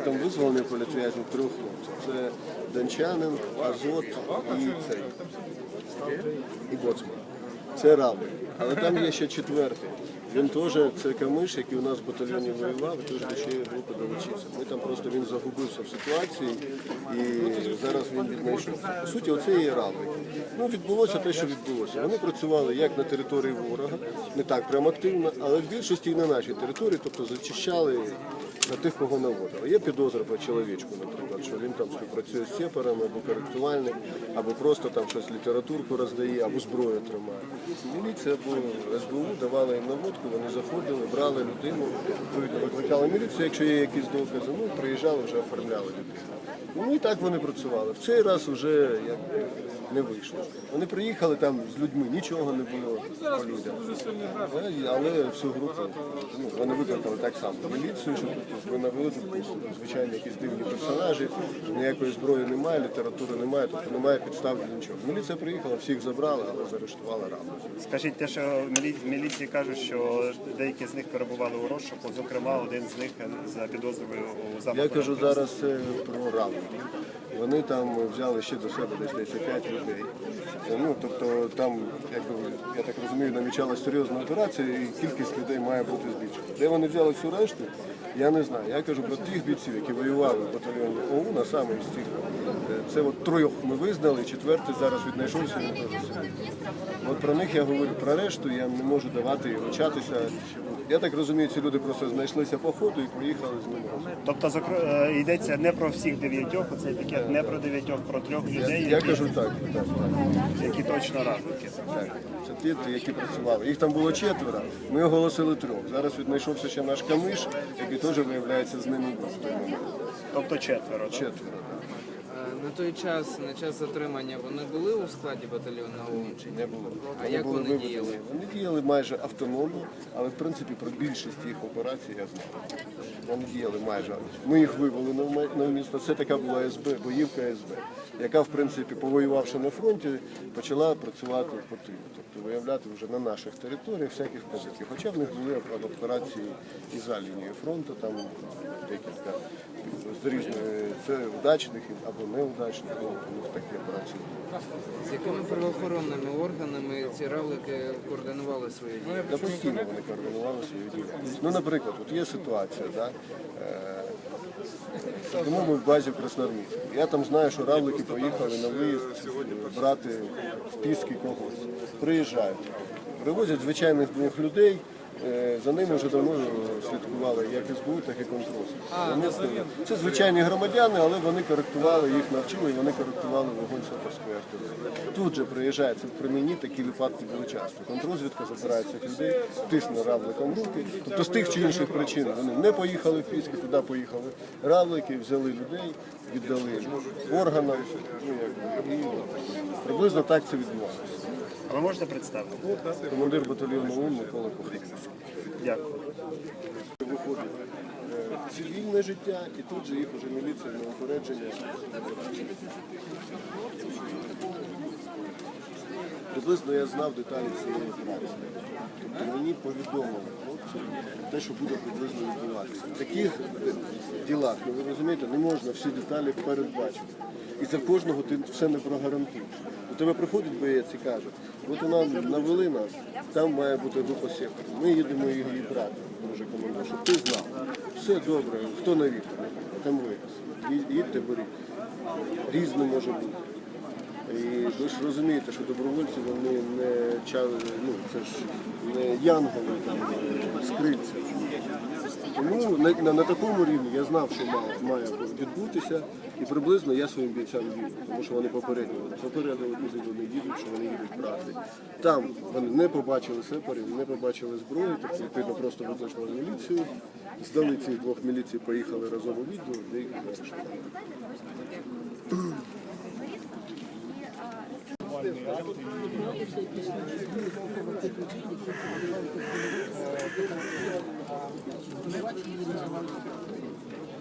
Там визволення політв'язнів трьох хлопців. Це Дончанин, Азот і цей. І Боцман. Це раби. Але там є ще четвертий. Він теж це камиш, який у нас в батальйоні воював, теж до цієї групи долучився. Ми там просто він загубився в ситуації і зараз він віднайшов. По суті, оце є раби. Ну, відбулося те, що відбулося. Вони працювали як на території ворога, не так прям активно, але в більшості і на нашій території, тобто зачищали на тих, кого наводили. Є підозра по чоловічку, наприклад, що він там співпрацює з сепарами або коректувальник, або просто там щось літературку роздає, або зброю тримає. Міліція або СБУ давала їм наводку, вони заходили, брали людину, відповідно викликали міліцію, якщо є якісь докази, ну приїжджали, вже оформляли людину. Ну і так вони працювали. В цей раз вже якби не вийшло. Вони приїхали там з людьми, нічого не було по людям. Але, але всю групу ну, вони викликали так само міліцію, щоб ви навели звичайно якісь дивні персонажі, ніякої зброї немає, літератури немає, тобто немає підстав для нічого. Міліція приїхала, всіх забрала, але заарештувала рано. Скажіть те, що мілі- міліції кажуть, що деякі з них перебували у розшуку, зокрема один з них за підозрою у замаху. Я кажу зараз е, про равлики. Вони там взяли ще до себе десь десь 5 людей. Ну, тобто там, якби, я так розумію, намічалася серйозна операція і кількість людей має бути збільшена. Де вони взяли всю решту, я не знаю. Я кажу про тих бійців, які воювали в батальйоні ОУН, а саме із цих. е, Це от трьох ми визнали, четвертий зараз віднайшовся, він теж сидить. От про них я говорю, про решту я не можу давати і вручатися. Я так розумію, ці люди просто знайшлися по ходу і приїхали з ними. Тобто зокр- е, йдеться не про всіх дев'ятьох, оце таке не про дев'ятьох, про трьох людей, Я які, кажу так, так, так. які точно радники. Так. Які працювали. Їх там було четверо, ми оголосили трьох. Зараз віднайшовся ще наш камиш, який теж виявляється з ними. Тобто четверо. Четверо. Е, На той час, на час затримання, вони були у складі батальйону ОУН чи ні? Не було. А як були вони виведені. діяли? Вони діяли майже автономно, але в принципі про більшість їх операцій я знаю. Вони діяли майже. Ми їх вивели на місто. Це така була СБ, боївка СБ, яка в принципі, повоювавши на фронті, почала працювати по тилу. Тобто виявляти вже на наших територіях всяких позицій. Хоча в них були операції і за лінією фронту, там декілька з різної це удачних або неудачних, ну, такі операції. З якими правоохоронними органами ці равлики координували свої дії? Та постійно вони координували свою діяльність. Ну, наприклад, от є ситуація, да? е, сидимо ми в базі в Красноармійську. Я там знаю, що равлики поїхали на виїзд брати списки когось. Приїжджають, привозять звичайних двох людей. Е, За ними вже давно слідкували як СБУ, так і контроль. Це звичайні громадяни, але вони коректували, їх навчили, і вони коректували вогонь саперської артилерії. Тут же приїжджає це в Кремені, такі випадки були часто. Контрозвідка забирає цих людей, тисне равликом руки. Тобто з тих чи інших причин вони не поїхали в Піски, туди поїхали равлики, взяли людей, віддали органам. Ну, і приблизно так це відбувалося. Ви можете представити? Командир батальйону ОУН Микола Кухар. Дякую. Виходить е, цивільне життя, і тут же їх уже міліція на упередження. Приблизно я знав деталі цієї операції. Тобто мені повідомили те, що буде приблизно відбуватися. В таких ділах, ну, ви розумієте, не можна всі деталі передбачити. І за кожного ти все не прогарантуєш. До тебе приходить боєць і каже, от вона навели нас, там має бути секторів. Ми їдемо її брати, дуже командир, щоб ти знав. Все добре, хто на вікна, там виїзд. Їдьте, беріть. Різне може бути. І ви ж розумієте, що добровольці вони не ну, це ж не янголи там скрильці. Тому на, на, на такому рівні я знав, що має, має відбутися, і приблизно я своїм бійцям вірю, тому що вони попередньо попередили, куди вони їдуть, що вони їдуть брати. Там вони не побачили сепарів, не побачили зброї, тобто відповідно просто викликали міліцію, здали цих двох міліцій, поїхали разом у відділ, де їх заарештували.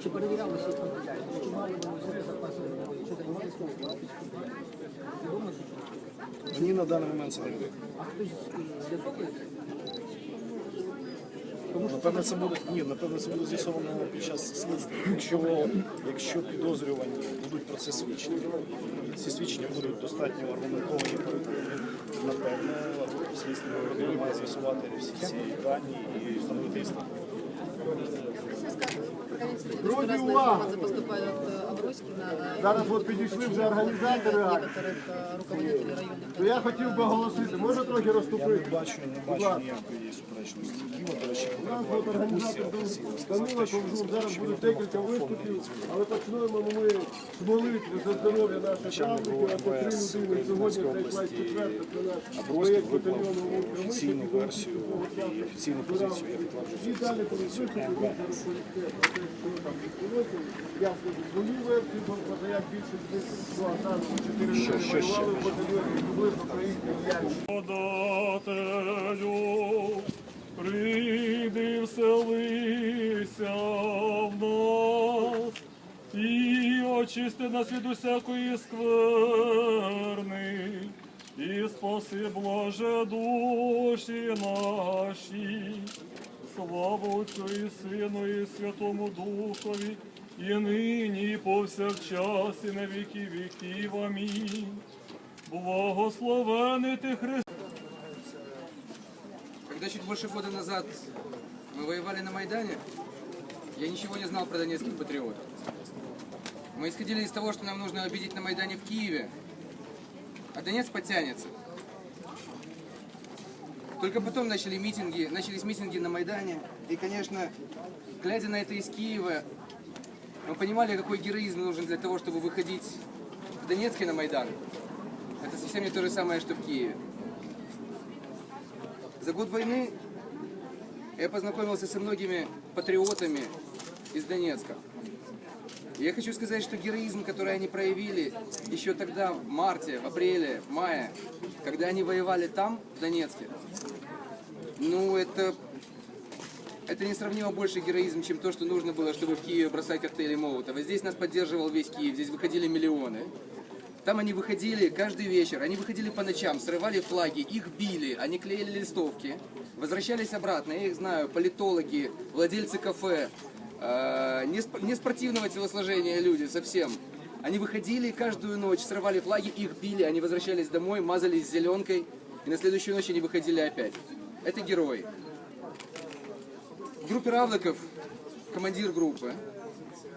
Чи перевірялися? Чи мали вони запаси? Чи займалися військовою? Відомо, що Ні, на даний момент це не відомо. а хтось з'ясовує? Тому Напевно, це буде ні, напевно, це буде з'ясовано під час слідства. Якщо, якщо підозрювані будуть про це свідчити, ці свідчення будуть достатньо аргументовані, напевно, слідство має з'ясувати всі ці дані і встановити істину. Вроде информация поступает от э, Аброськина, а Зараз вот от підійшли вже організатори акції. некоторых э, руководителей районных То я хотів би оголосити, можна трохи Я не розступити? бачу, не бачу ніякої суперечності. Києва, до речі, У нас от організатор Данила Ковжун, зараз буде декілька виступів, але почнемо ми з молитви за здоров'я наших правників, а по три людини сьогодні прийшла четверта, це наш проєкт батальйону офіційну версію і офіційну позицію я підтверджую. І далі позицію виступи, я скажу свою версію, бо як більше з них, воювали в батальйоні, приблизно про їхню діяльність. Прийди вселися в нас і очисти нас від усякої скверни, і спаси, Боже, душі наші. Слава Отцю і Сину, і Святому Духові, і нині, і повсякчас, і на віки віків. Амінь. Благословений ти Христос. Когда чуть больше года назад мы воевали на Майдане, я ничего не знал про донецких патриотов. Мы исходили из того, что нам нужно обидеть на Майдане в Киеве, а Донец подтянется. Только потом начали митинги, начались митинги на Майдане. И, конечно, глядя на это из Киева, мы понимали, какой героизм нужен для того, чтобы выходить в Донецке на Майдан. Это совсем не то же самое, что в Киеве. За год войны я познакомился со многими патриотами из Донецка. И я хочу сказать, что героизм, который они проявили еще тогда, в марте, в апреле, в мае, когда они воевали там, в Донецке, ну это, это несравнимо больше героизм, чем то, что нужно было, чтобы в Киеве бросать коктейли Молотова. Здесь нас поддерживал весь Киев, здесь выходили миллионы. Там они выходили каждый вечер, они выходили по ночам, срывали флаги, их били, они клеили листовки, возвращались обратно. Я их знаю, политологи, владельцы кафе, э, не, сп- не спортивного телосложения люди совсем. Они выходили каждую ночь, срывали флаги, их били, они возвращались домой, мазались зеленкой, и на следующую ночь они выходили опять. Это герои. В группе Равликов командир группы,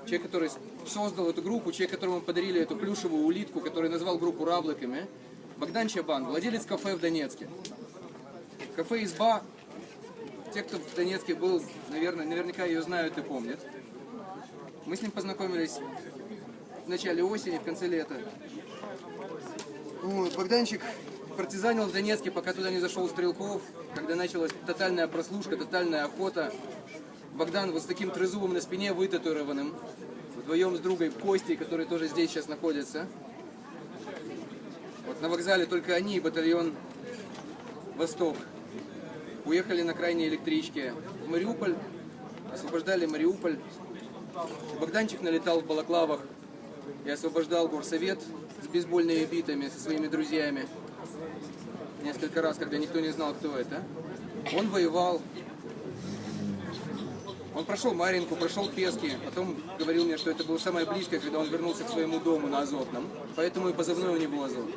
человек, который создал эту группу, человек, которому подарили эту плюшевую улитку, который назвал группу Равликами, Богдан Чабан, владелец кафе в Донецке. Кафе «Изба», те, кто в Донецке был, наверное, наверняка ее знают и помнят. Мы с ним познакомились в начале осени, в конце лета. Вот, Богданчик партизанил в Донецке, пока туда не зашел Стрелков, когда началась тотальная прослушка, тотальная охота. Богдан вот с таким трезубом на спине вытатуированным, вдвоем с другой Костей, который тоже здесь сейчас находится. Вот на вокзале только они и батальон Восток уехали на крайней электричке в Мариуполь, освобождали Мариуполь. Богданчик налетал в балаклавах и освобождал горсовет с бейсбольными битами со своими друзьями. Несколько раз, когда никто не знал, кто это. Он воевал. Он прошел Маринку, прошел Пески, потом говорил мне, что это было самое близкое, когда он вернулся к своему дому на Азотном. Поэтому и позывной у него Азот.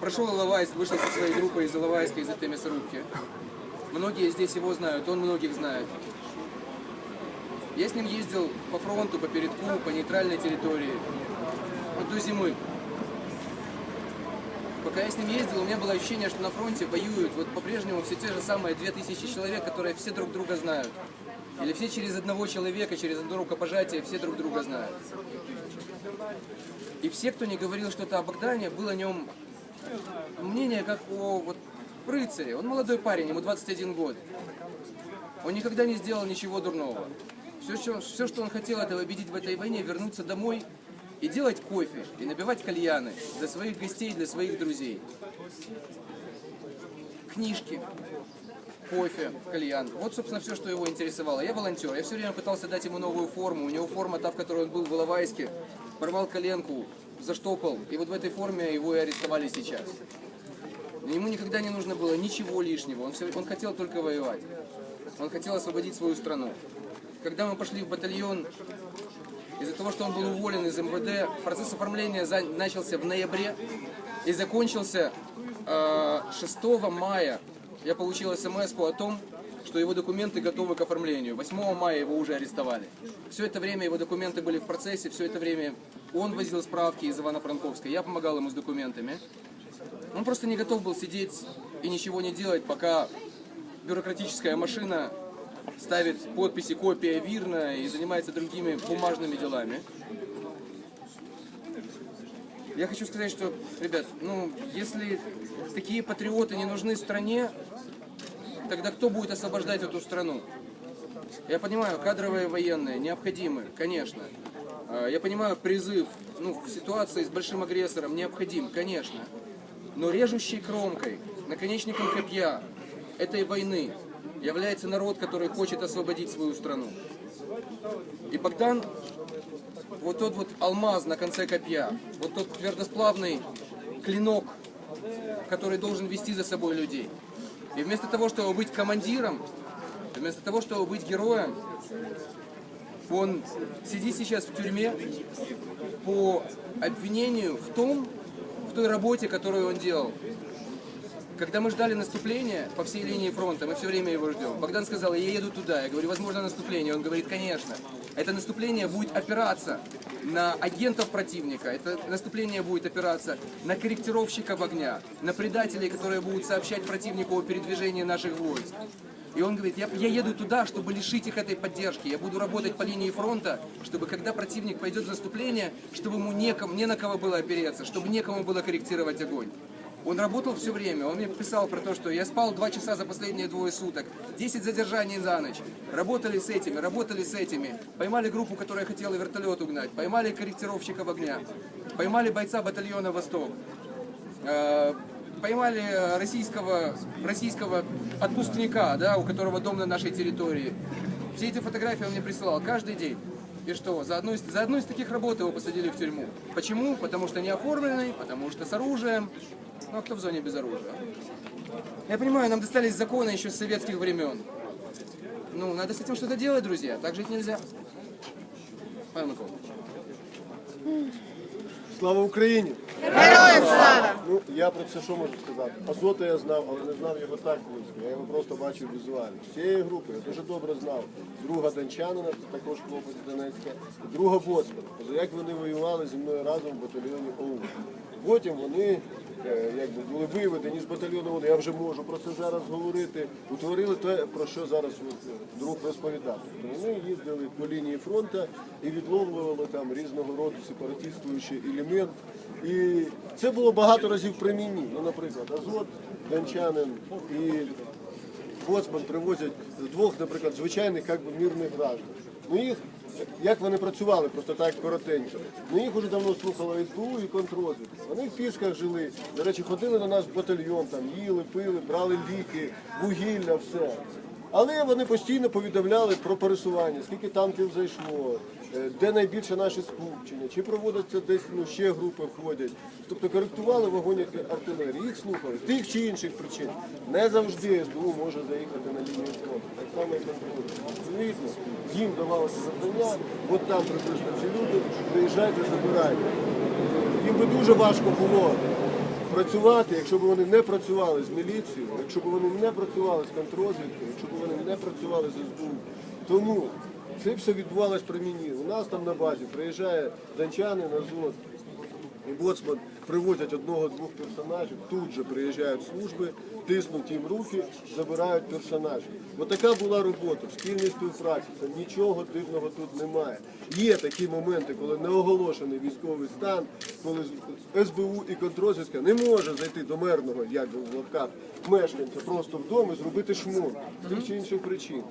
Прошел Иловайск, вышел со своей группой из Иловайска, из этой мясорубки. Многие здесь его знают, он многих знает. Я с ним ездил по фронту, по передку, по нейтральной территории. Вот до зимы. Пока я с ним ездил, у меня было ощущение, что на фронте воюют вот по-прежнему все те же самые 2000 человек, которые все друг друга знают. Или все через одного человека, через одно рукопожатие, все друг друга знают. И все, кто не говорил что-то о Богдане, был о нем мнение как о вот, рыцаре. Он молодой парень, ему 21 год. Он никогда не сделал ничего дурного. Все, что, все, что он хотел, это победить в этой войне, вернуться домой и делать кофе, и набивать кальяны для своих гостей, для своих друзей. Книжки, кофе, кальян. Вот, собственно, все, что его интересовало. Я волонтер. Я все время пытался дать ему новую форму. У него форма та, в которой он был в Иловайске. Порвал коленку, заштопал. И вот в этой форме его и арестовали сейчас. Но ему никогда не нужно было ничего лишнего. Он, все, он хотел только воевать. Он хотел освободить свою страну. Когда мы пошли в батальон, из-за того, что он был уволен из МВД, процесс оформления начался в ноябре и закончился э, 6 мая. Я получил смс о том, что его документы готовы к оформлению. 8 мая его уже арестовали. Все это время его документы были в процессе, все это время он возил справки из Ивано-Франковска, я помогал ему с документами. Он просто не готов был сидеть и ничего не делать, пока бюрократическая машина ставит подписи копия вирна и занимается другими бумажными делами. Я хочу сказать, что, ребят, ну, если такие патриоты не нужны стране, тогда кто будет освобождать эту страну? Я понимаю, кадровые военные необходимы, конечно. А, Я понимаю, призыв ну, в ситуации с большим агрессором необходим, конечно. Но режущей кромкой, наконечником копья этой войны является народ, который хочет освободить свою страну. И Богдан, вот тот вот алмаз на конце копья, вот тот твердосплавный клинок, который должен вести за собой людей. И вместо того, чтобы быть командиром, вместо того, чтобы быть героем, он сидит сейчас в тюрьме по обвинению в том, в той работе, которую он делал. Когда мы ждали наступления по всей линии фронта, мы все время его ждем. Богдан сказал, я еду туда. Я говорю, возможно наступление. Он говорит, конечно. Это наступление будет опираться на агентов противника. Это наступление будет опираться на корректировщиков огня, на предателей, которые будут сообщать противнику о передвижении наших войск. И он говорит, я, я еду туда, чтобы лишить их этой поддержки. Я буду работать по линии фронта, чтобы когда противник пойдет в наступление, чтобы ему некому, не на кого было опереться, чтобы некому было корректировать огонь. Он работал все время, он мне писал про то, что я спал два часа за последние двое суток, 10 задержаний за ночь, работали с этими, работали с этими, поймали группу, которая хотела вертолет угнать, поймали корректировщиков огня, поймали бойца батальона «Восток», Э, поймали российского, российского отпускника, да, у которого дом на нашей территории. Все эти фотографии он мне присылал каждый день. И что, за одну, из, за одну из таких работ его посадили в тюрьму. Почему? Потому что не оформленный, потому что с оружием. Ну а кто в зоне без оружия? Я понимаю, нам достались законы еще с советских времен. Ну, надо с этим что-то делать, друзья. Так жить нельзя. Павел. Слава Україні! Героям слава! Ну, я про це що можу сказати? Азота я знав, але не знав його так близько. Я його просто бачив візуально. Всієї групи я дуже добре знав. Друга Дончанина, це також хлопець Донецька, друга Боцмана. Тобто, Як вони воювали зі мною разом в батальйоні ОУН. Потім вони е, якби, були виведені з батальйону ОУН, я вже можу про це зараз говорити. Утворили те, про що зараз друг розповідав. Тобто Вони їздили по лінії фронту і відловлювали там різного роду сепаратистуючий елемент. І це було багато разів при мені. Ну, наприклад, Азот, Дончанин і Боцман привозять двох, наприклад, звичайних як би, мирних граждан. Ну їх, як вони працювали, просто так коротенько. Ну їх уже давно слухала СБУ і контррозвідка. Вони в Пісках жили, до речі, ходили нас в батальйон, там їли, пили, брали ліки, вугілля, все. Але вони постійно повідомляли про пересування, скільки танків зайшло, де найбільше наші скупчення, чи проводяться десь ну, ще групи входять. Тобто коректували вагоні артилерії, їх слухали. Тих чи інших причин. Не завжди СБУ може заїхати на лінію фронту. Так само і. Відповідно, їм давалося завдання, от там приблизно ці люди, приїжджайте, забирайте. Їм би дуже важко було працювати, якщо б вони не працювали з міліцією, якщо б вони не працювали з контррозвідкою, якщо б вони не працювали з СБУ. Тому це все відбувалось при мені. У нас там на базі приїжджає Дончанин, Азот і Боцман привозять одного-двох персонажів, тут же приїжджають служби, тиснуть їм руки, забирають персонажів. Ось така була робота в спільній співпраці. Це нічого дивного тут немає. Є такі моменти, коли не оголошений військовий стан, коли СБУ і контррозвідка не може зайти до мирного, як би в лапках, мешканця просто вдома і зробити шмон з тих чи інших причин.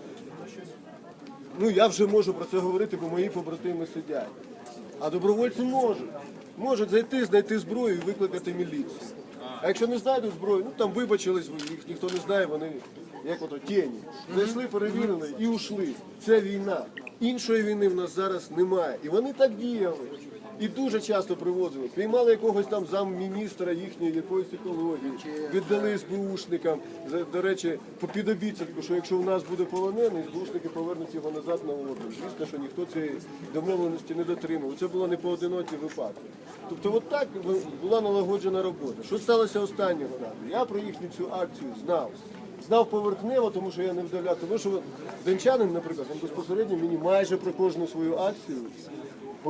Ну я вже можу про це говорити, бо мої побратими сидять. А добровольці можуть. Можуть зайти, знайти зброю і викликати міліцію. А якщо не знайдуть зброю, ну там вибачились, їх ніхто не знає, вони як ото тіні. Зайшли, перевірили і ушли. Це війна. Іншої війни в нас зараз немає. І вони так діяли. І дуже часто привозили. Піймали якогось там замміністра їхньої якоїсь екології, віддали СБУшникам. До речі, по під обіцянку, що якщо у нас буде полонений, СБУшники повернуть його назад на область. Звісно, що ніхто цієї домовленості не дотримав. Це було не поодинокі випадки. Тобто, от так була налагоджена робота. Що сталося останнього разу? Я про їхню цю акцію знав. Знав поверхнево, тому що я не вдавляв. Тому що Денчанин, наприклад, він безпосередньо мені майже про кожну свою акцію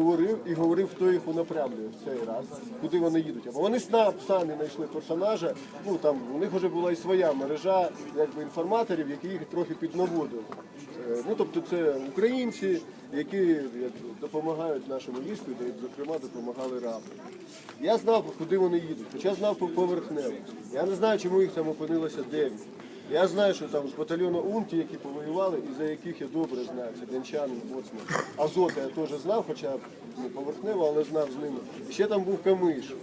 говорив і говорив, хто їх унапрямлює в цей раз, куди вони їдуть. Або вони самі знайшли персонажа. Ну там у них вже була і своя мережа якби інформаторів, які їх трохи піднаводили. Е, Ну тобто це українці, які допомагають нашому війську, де зокрема допомагали рабам. Я знав, куди вони їдуть, хоча знав по- поверхнево. Я не знаю, чому їх там опинилося 9. Я знаю, що там з батальйону Унті, які повоювали, і за яких я добре знаю, це Денчанин, Боцман. Азота я теж знав, хоча не поверхнево, але знав з ними. І ще там був Камиш.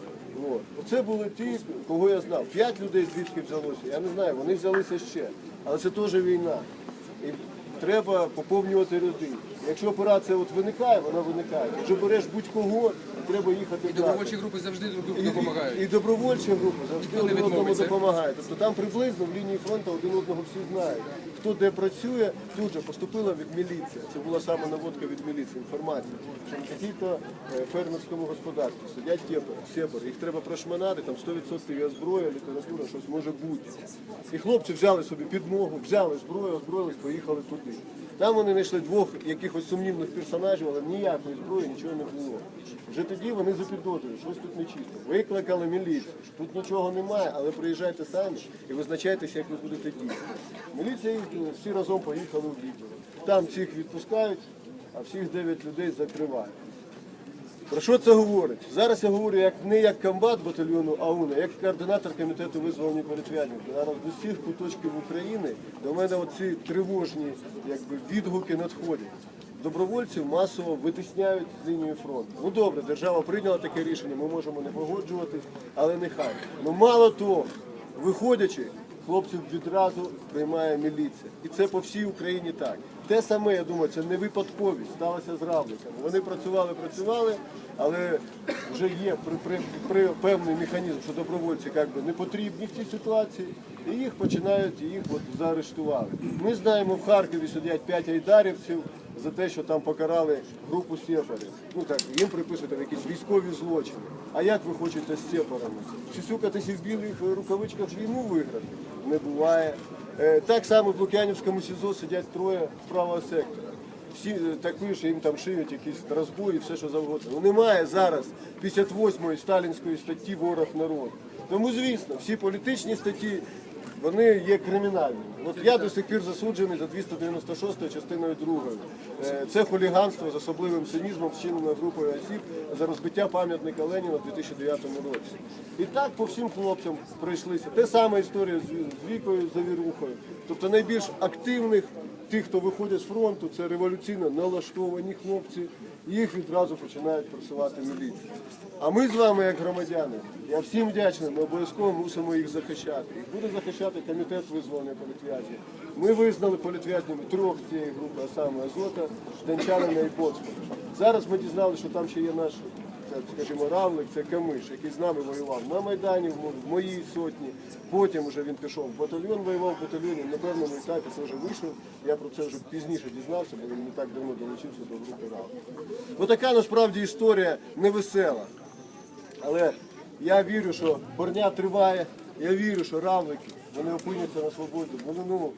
Оце були ті, кого я знав. П'ять людей звідки взялося. Я не знаю, вони взялися ще. Але це теж війна. І треба поповнювати ряди. Якщо операція от виникає, вона виникає. Якщо береш будь-кого, треба їхати І добровольчі групи завжди друг другу допомагають. і, і добровольчі групи завжди Ніхто не один одному відмовиться. допомагає. Тобто там приблизно в лінії фронту один одного всі знають. Хто де працює, тут же поступила від міліції. Це була саме наводка від міліції, інформація. Що якій-то е, фермерському господарстві сидять сепари. Їх треба прошманати, там 100% є зброя, література, щось може бути. І хлопці взяли собі підмогу, взяли зброю, озброїлись, поїхали туди. Там вони знайшли двох якихось сумнівних персонажів, але ніякої зброї, нічого не було. Вже тоді вони запідозрюють, щось тут нечисто. Викликали міліцію. Тут нічого немає, але приїжджайте самі і визначайтеся, як ви будете діяти. Міліція е, всі разом поїхали в відділ. Там всіх відпускають, а всіх дев'ять людей закривають. Про що це говорить? Зараз я говорю як не як комбат батальйону АУН, а як координатор комітету визволення політв'язнів. Зараз з усіх куточків України до мене оці тривожні якби, відгуки надходять. Добровольців масово витисняють з лінії фронту. Ну добре, держава прийняла таке рішення, ми можемо не погоджуватись, але нехай. Ну мало того, виходячи, хлопців відразу приймає міліція. І це по всій Україні так. Те саме, я думаю, це не випадковість, сталося з равликами. Вони працювали, працювали, але вже є при, при, при певний механізм, що добровольці як би, не потрібні в цій ситуації, і їх починають, їх от заарештували. Ми знаємо, в Харкові сидять 5 айдарівців за те, що там покарали групу сепарів. Ну так, їм приписують якісь військові злочини. А як ви хочете з сепарами? Чи сюкатися в білих рукавичках війну виграти? Не буває. Е, Так само в Лук'янівському СІЗО сидять троє правого сектора. Всі е, такі що їм там шиють якісь розбої, все що завгодно. Ну немає зараз 58-ї сталінської статті ворог народу. Тому, звісно, всі політичні статті вони є кримінальними. От я до сих пір засуджений за 296 частиною 2. Е, Це хуліганство з особливим цинізмом, вчинено групою осіб за розбиття пам'ятника Леніна в 2009 році. І так по всім хлопцям пройшлися. Те саме історія з- Вікою Завірухою. Тобто найбільш активних тих, хто виходять з фронту, це революційно налаштовані хлопці, їх відразу починають просувати міліцію. А ми з вами, як громадяни, я всім вдячний, ми обов'язково мусимо їх захищати. Їх буде захищати комітет визволення політв'язнів. Ми визнали політв'язнями трьох цієї групи, а саме Азота, Данчанина і Боцмана. Зараз ми дізналися, що там ще є наш це, скажімо, Равлик, це Камиш, який з нами воював на Майдані, в моїй сотні. Потім вже він пішов в батальйон, воював в батальйоні, на певному етапі теж вийшов. Я про це вже пізніше дізнався, бо він не так давно долучився до групи Равлик. Ну така насправді історія невесела. Але я вірю, що борня триває, я вірю, що равлики, вони опиняться на свободі. Вони, ну,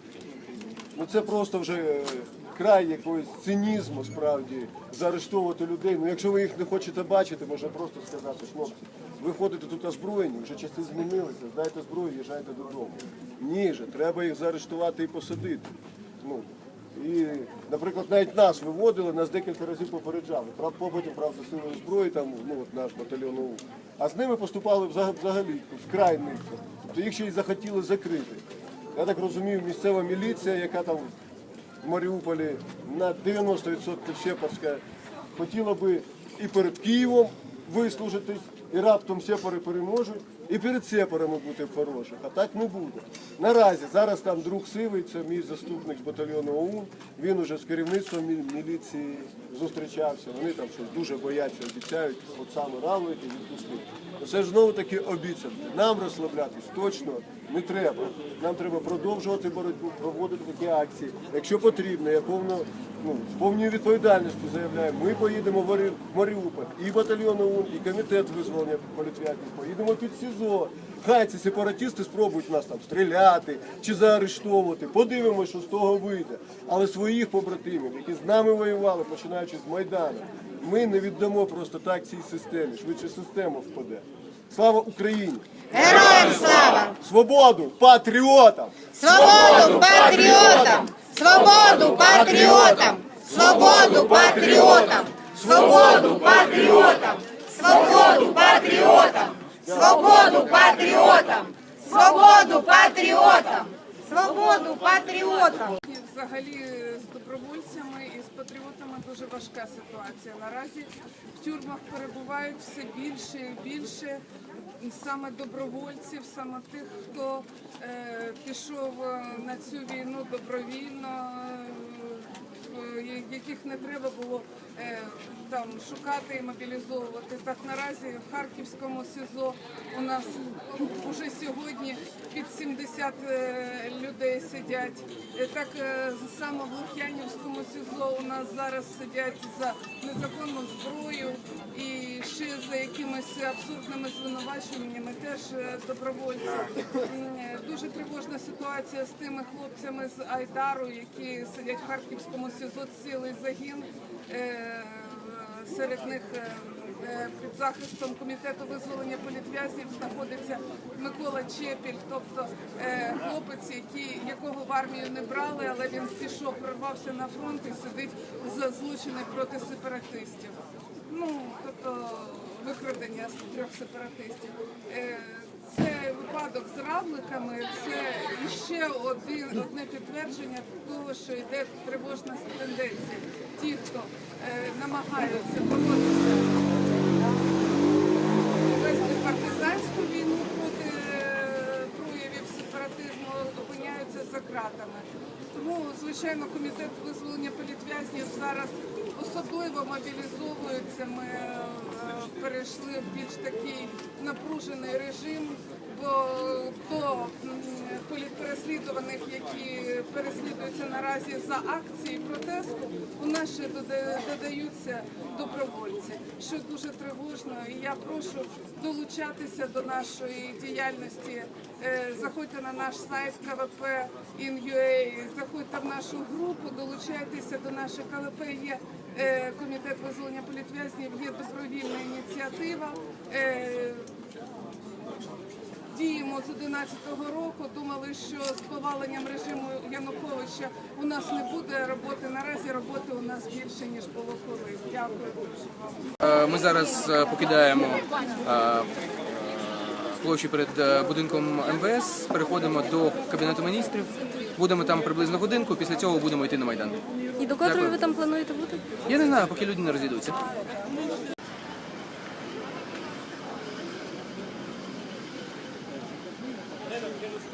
ну це просто вже е, край якогось цинізму справді заарештовувати людей. Ну якщо ви їх не хочете бачити, можна просто сказати, хлопці, ви ходите тут озброєні, вже часи змінилися, здайте зброю, їжджайте додому. Ні же, треба їх заарештувати і посадити. Ну, і, наприклад, навіть нас виводили, нас декілька разів попереджали. Потім, правда, силою зброї, там, ну, от наш батальйон ОУ. А з ними поступали взаг- взагалі вкрай низько. Тобто їх ще й захотіли закрити. Я так розумію, місцева міліція, яка там Маріуполі на 90% сепарська, хотіла би і перед Києвом вислужитись, і раптом сепари переможуть, і перед сепарами бути в хороших, а так не буде. Наразі зараз там друг Сивий, це мій заступник з батальйону ОУН. Він уже з керівництвом мі- міліції зустрічався. Вони там щось дуже бояться, обіцяють, от саме равлик і відпустити. Це ж знову таки обіцянки. Нам розслаблятись точно не треба. Нам треба продовжувати боротьбу, проводити такі акції. Якщо потрібно, я повно ну, з повною відповідальністю заявляю, ми поїдемо в Маріуполь, і батальйон ОУН, і комітет визволення політв'язнів, поїдемо під СІЗО. Хай ці сепаратисти спробують нас там стріляти чи заарештовувати. Подивимося, що з того вийде. Але своїх побратимів, які з нами воювали, починаючи з Майдану, ми не віддамо просто так цій системі. Швидше система впаде. Слава Україні! Героям слава! Свободу патріотам! Свободу патріотам! Свободу патріотам! Свободу патріотам! Свободу патріотам! Свободу патріотам! Свободу патріотам! Свободу патріотам! Свободу патріотам! Взагалі з добровольцями і з патріотами дуже важка ситуація. Наразі в тюрмах перебувають все більше і більше саме добровольців, саме тих, хто е, пішов е, на цю війну добровільно, е, е, яких не треба було там шукати і мобілізовувати. Так наразі в Харківському СІЗО у нас уже сьогодні під 70 е, людей сидять. Е, Так е, само в Лук'янівському СІЗО у нас зараз сидять за незаконну зброю і ще за якимись абсурдними звинуваченнями, теж е, добровольці. Е, Дуже тривожна ситуація з тими хлопцями з Айдару, які сидять в Харківському СІЗО цілий загін. Е, Серед них е, е, під захистом комітету визволення політв'язнів знаходиться Микола Чепіль, тобто хлопець, який, якого в армію не брали, але він пішов, прорвався на фронт і сидить за злочини проти сепаратистів. Ну, тобто викрадення трьох сепаратистів. Е, Це ще один, одне підтвердження того, що йде тривожна тенденція. Ті, хто е, намагаються боротися вести партизанську війну проти е, проявів сепаратизму, опиняються за ґратами. Тому, звичайно, комітет визволення політв'язнів зараз особливо мобілізовується. Ми е, перейшли в більш такий напружений режим, бо м, політпереслідуваних, які переслідуються наразі за акції протесту, у нас ще додаються добровольці, що дуже тривожно. І я прошу долучатися до нашої діяльності. Е, Заходьте на наш сайт КВП InUA, заходьте в нашу групу, долучайтеся до нашої КВП. Є е, комітет визволення політв'язнів, є добровільна ініціатива. Діємо з 11-го року. Думали, що з поваленням режиму Януковича у нас не буде роботи. Наразі роботи у нас більше ніж було колись. Дякую дуже вам. Е, Ми зараз е, покидаємо е, площу перед будинком МВС, переходимо до Кабінету міністрів. Будемо там приблизно годинку, після цього будемо йти на Майдан. І до котрої ви там плануєте бути? Я не знаю, поки люди не розійдуться.